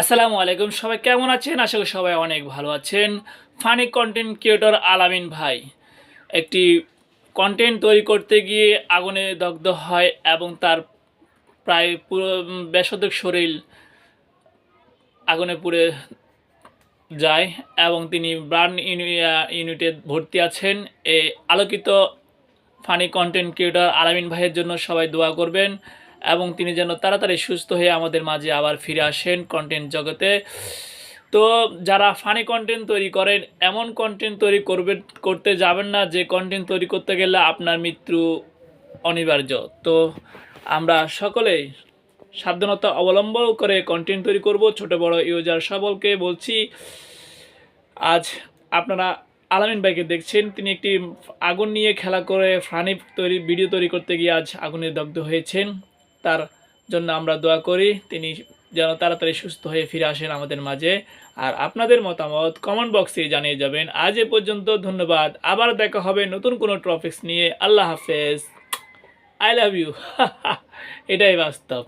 আসসালামু আলাইকুম, সবাই কেমন আছেন? আশা করি সবাই অনেক ভালো আছেন। ফানি কন্টেন্ট ক্রিয়েটর আলামিন ভাই। একটি কন্টেন্ট তৈরি করতে গিয়ে আগুনে দগ্ধ হয় এবং তার প্রায় পুরো বেশদক শরীর আগুনে পুড়ে যায় এবং তিনি ব্রান ইউনিটে ভর্তি আছেন। এই আলোকিত ফানি কন্টেন্ট ক্রিয়েটর আলামিন ভাইয়ের জন্য সবাই দোয়া করবেন। এবং তিনি যেন তাড়াতাড়ি সুস্থ হয়ে আমাদের মাঝে আবার ফিরে আসেন কন্টেন্ট জগতে। তো যারা ফানি কন্টেন্ট তৈরি করেন, এমন কন্টেন্ট তৈরি করবে, করতে যাবেন না, যে কন্টেন্ট তৈরি করতে গেলে আপনার মৃত্যু অনিবার্য। তো আমরা সকলেই সাবধানতা অবলম্বন করে কন্টেন্ট তৈরি করব। ছোট, বড় ইউজার সকলকে বলছি, আজ আপনারা আলামিন ভাইকে দেখছেন। তিনি একটি আগুন নিয়ে খেলা করে ফানি তৈরি ভিডিও তৈরি করতে গিয়ে আজ আগুনে দগ্ধ হয়েছেন। তার জন্য আমরা দোয়া করি। তিনি যেন তাড়াতাড়ি সুস্থ হয়ে ফিরে আসেন আমাদের মাঝে। আর আপনাদের মতামত কমেন্ট বক্সে জানিয়ে যাবেন। আজ এ পর্যন্ত ধন্যবাদ। আবার দেখা হবে নতুন কোনো টপিক্স নিয়ে। আল্লাহ হাফেজ। আই লাভ ইউ এটাই বাস্তব।